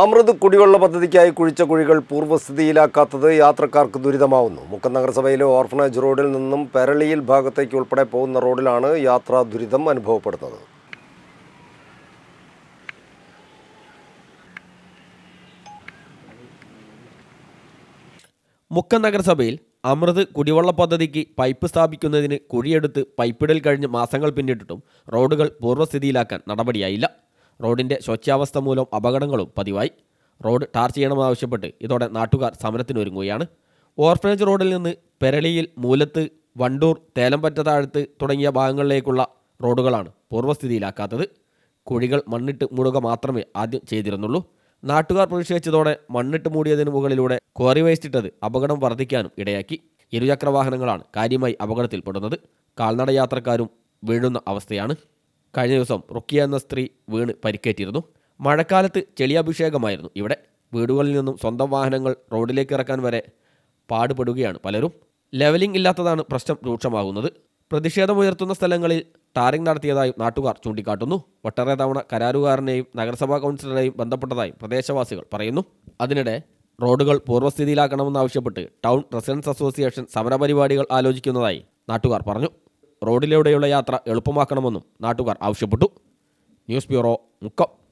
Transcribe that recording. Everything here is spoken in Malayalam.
അമൃത് കുടിവെള്ള പദ്ധതിക്കായി കുഴിച്ച കുഴികൾ പൂർവസ്ഥിതിയിലാക്കാത്തത് യാത്രക്കാർക്ക് ദുരിതമാവുന്നു. മുക്കം നഗരസഭയിലെ ഓർഫനേജ് റോഡിൽ നിന്നും പെരളിയിൽ ഭാഗത്തേക്ക് ഉൾപ്പെടെ പോകുന്ന റോഡിലാണ് യാത്രാ ദുരിതം അനുഭവപ്പെടുന്നത്. മുക്കം നഗരസഭയിൽ അമൃത് കുടിവെള്ള പദ്ധതിക്ക് പൈപ്പ് സ്ഥാപിക്കുന്നതിന് കുഴിയെടുത്ത് പൈപ്പിടൽ കഴിഞ്ഞ് മാസങ്ങൾ പിന്നിട്ടിട്ടും റോഡുകൾ പൂർവസ്ഥിതിയിലാക്കാൻ നടപടിയായില്ല. റോഡിന്റെ ശോച്യാവസ്ഥ മൂലം അപകടങ്ങളും പതിവായി. റോഡ് ടാർ ചെയ്യണമെന്നാവശ്യപ്പെട്ട് ഇതോടെ നാട്ടുകാർ സമരത്തിനൊരുങ്ങുകയാണ്. ഓർഫനേജ് റോഡിൽ നിന്ന് പെരളിയിൽ മൂലത്ത് വണ്ടൂർ തേലമ്പറ്റ താഴത്ത് തുടങ്ങിയ ഭാഗങ്ങളിലേക്കുള്ള റോഡുകളാണ് പൂർവസ്ഥിതിയിലാക്കാത്തത്. കുഴികൾ മണ്ണിട്ട് മൂടുക മാത്രമേ ആദ്യം ചെയ്തിരുന്നുള്ളൂ. നാട്ടുകാർ പ്രതിഷേധിച്ചതോടെ മണ്ണിട്ട് മൂടിയതിനു മുകളിലൂടെ ക്വാറി വേസ്റ്റ് ഇട്ടത് അപകടം വർദ്ധിക്കാനും ഇടയാക്കി. ഇരുചക്ര വാഹനങ്ങളാണ് കാര്യമായി അപകടത്തിൽപ്പെടുന്നത്. കാൽനട യാത്രക്കാരും വീഴുന്ന അവസ്ഥയാണ്. കഴിഞ്ഞ ദിവസം റുക്കിയ എന്ന സ്ത്രീ വീണ് പരിക്കേറ്റിരുന്നു. മഴക്കാലത്ത് ചെളിയഭിഷേകമായിരുന്നു. ഇവിടെ വീടുകളിൽ നിന്നും സ്വന്തം വാഹനങ്ങൾ റോഡിലേക്ക് ഇറക്കാൻ വരെ പാടുപെടുകയാണ് പലരും. ലെവലിംഗ് ഇല്ലാത്തതാണ് പ്രശ്നം രൂക്ഷമാകുന്നത്. പ്രതിഷേധമുയർത്തുന്ന സ്ഥലങ്ങളിൽ ടാറിംഗ് നടത്തിയതായും നാട്ടുകാർ ചൂണ്ടിക്കാട്ടുന്നു. ഒട്ടേറെ തവണ കരാറുകാരനെയും നഗരസഭാ കൗൺസിലറെയും ബന്ധപ്പെട്ടതായും പ്രദേശവാസികൾ പറയുന്നു. അതിനിടെ റോഡുകൾ പൂർവസ്ഥിതിയിലാക്കണമെന്നാവശ്യപ്പെട്ട് ടൗൺ റെസിഡൻസ് അസോസിയേഷൻ സമരപരിപാടികൾ ആലോചിക്കുന്നതായി നാട്ടുകാർ പറഞ്ഞു. റോഡിലൂടെയുള്ള യാത്ര എളുപ്പമാക്കണമെന്നും നാട്ടുകാർ ആവശ്യപ്പെട്ടു. News bureau Mukkam.